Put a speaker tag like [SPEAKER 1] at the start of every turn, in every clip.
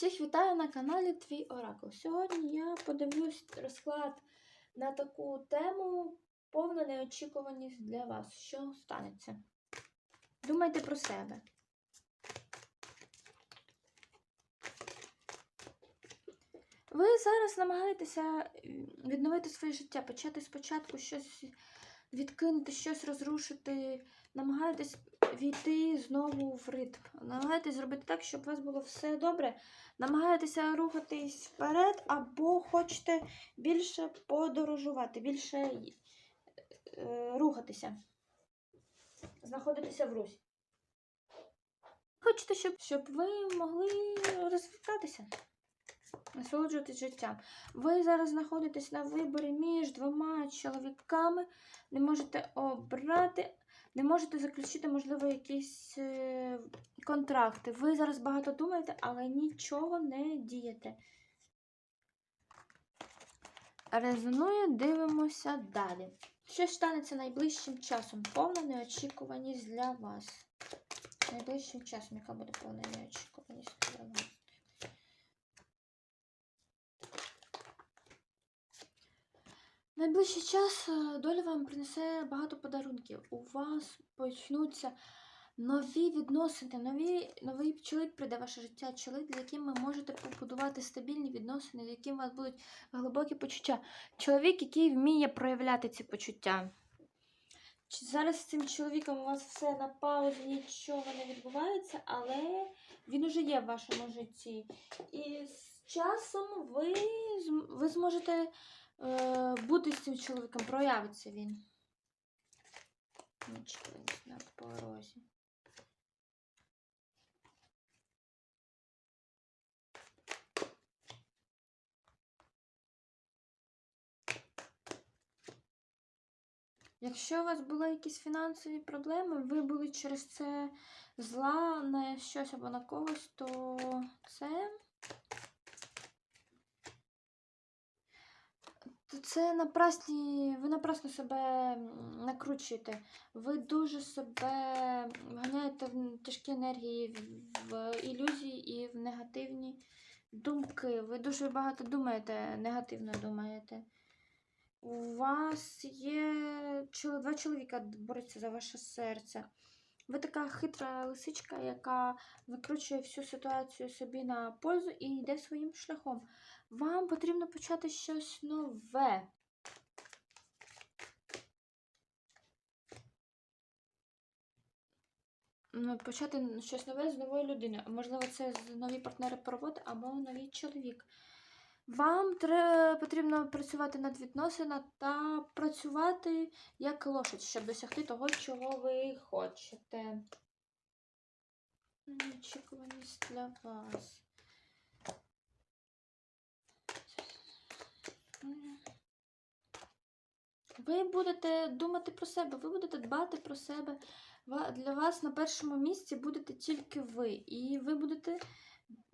[SPEAKER 1] Всіх вітаю на каналі Твій Оракул. Сьогодні я подивлюсь розклад на таку тему повна неочікуваність для вас. Що станеться? Думайте про себе. Ви зараз намагаєтеся відновити своє життя, почати спочатку щось відкинути, щось розрушити, намагаєтесь війти знову в ритм. Намагаєтесь зробити так, щоб у вас було все добре. Намагаєтеся рухатись вперед, або хочете більше подорожувати, більше е, рухатися, знаходитися в русі. Хочете, щоб, щоб ви могли розвиватися, насолоджуватись життям. Ви зараз знаходитесь на виборі між двома чоловіками, не можете обрати, не можете заключити, можливо, якісь е, контракти. Ви зараз багато думаєте, але нічого не дієте. Резонує, дивимося далі. Що станеться найближчим часом? Повна неочікуваність для вас. Найближчим часом, яка буде повна неочікуваність для вас? Найближчий час е, доля вам принесе багато подарунків. У вас почнуться нові відносини, нові, новий чоловік прийде в ваше життя, чоловік, з яким ви можете побудувати стабільні відносини, з яким у вас будуть глибокі почуття. Чоловік, який вміє проявляти ці почуття. Чи Зараз з цим чоловіком у вас все на паузі, нічого не відбувається, але він уже є в вашому житті. І з часом ви, ви зможете бути з цим чоловіком, проявиться він. Нечеканість на порозі. Якщо у вас були якісь фінансові проблеми, ви були через це зла на щось або на когось, то це це напрасні, ви напрасно себе накручуєте. Ви дуже себе вганяєте в тяжкі енергії, в ілюзії і в негативні думки. Ви дуже багато думаєте, негативно думаєте. У вас є два чоловіка борються за ваше серце. Ви така хитра лисичка, яка викручує всю ситуацію собі на пользу і йде своїм шляхом. Вам потрібно почати щось нове. Ну, Почати щось нове з новою людиною. Можливо, це з- нові партнери по роботі або новий чоловік. Вам потрібно працювати над відносинами та працювати як лошадь, щоб досягти того, чого ви хочете. Неочікуваність для вас. Ви будете думати про себе, ви будете дбати про себе. Для вас на першому місці будете тільки ви. І ви будете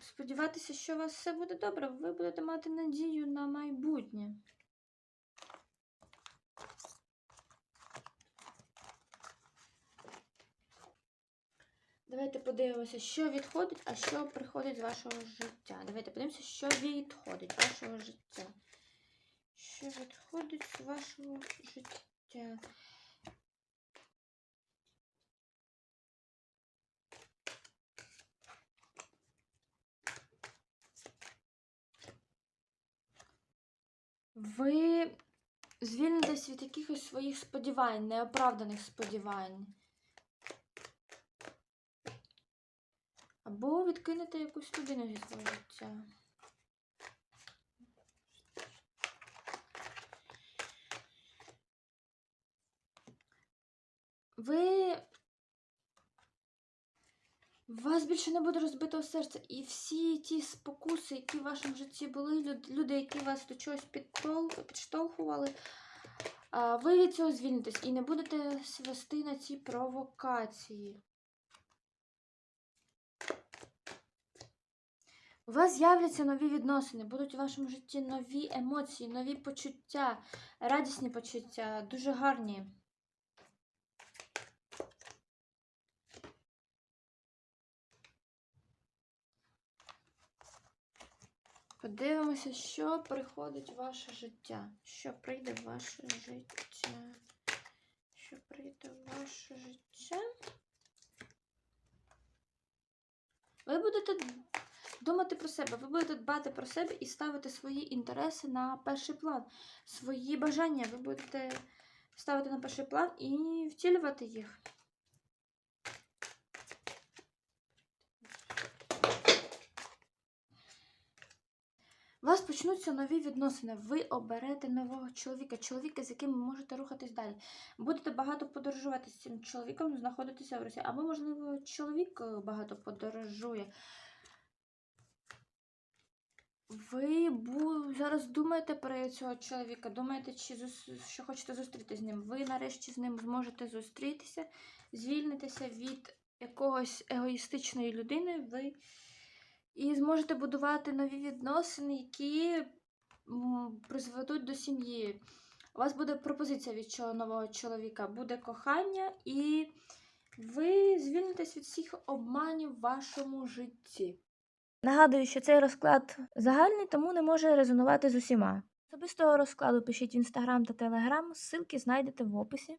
[SPEAKER 1] сподіватися, що у вас все буде добре. Ви будете мати надію на майбутнє. Давайте подивимося, що відходить, а що приходить з вашого життя. Давайте подивимося, що відходить з вашого життя. Що відходить з вашого життя? Ви звільнитесь від якихось своїх сподівань, неоправданих сподівань. Або відкинете якусь людину зі свого життя. Ви. Вас більше не буде розбитого серця. І всі ті спокуси, які в вашому житті були, люди, які вас до чогось підштовхували, ви від цього звільнитесь і не будете свести на ці провокації. У вас з'являться нові відносини, будуть у вашому житті нові емоції, нові почуття, радісні почуття, дуже гарні. Подивимося, що приходить в ваше життя. Що прийде в ваше життя. Що прийде в ваше життя. Ви будете думати про себе, ви будете дбати про себе і ставити свої інтереси на перший план. Свої бажання ви будете ставити на перший план і втілювати їх. У вас почнуться нові відносини. Ви оберете нового чоловіка, чоловіка, з яким ви можете рухатись далі. Будете багато подорожувати з цим чоловіком, знаходитися в Росії. Або, можливо, чоловік е, багато подорожує. Ви зараз думаєте про цього чоловіка, думаєте, чи що хочете зустрітися з ним. Ви нарешті з ним зможете зустрітися, звільнитися від якогось егоїстичної людини. Ви і зможете будувати нові відносини, які призведуть до сім'ї. У вас буде пропозиція від нового чоловіка, буде кохання, і ви звільнитесь від всіх обманів в вашому житті.
[SPEAKER 2] Нагадую, що цей розклад загальний, тому не може резонувати з усіма. Особистого розкладу пишіть в інстаграм та телеграм, ссылки знайдете в описі.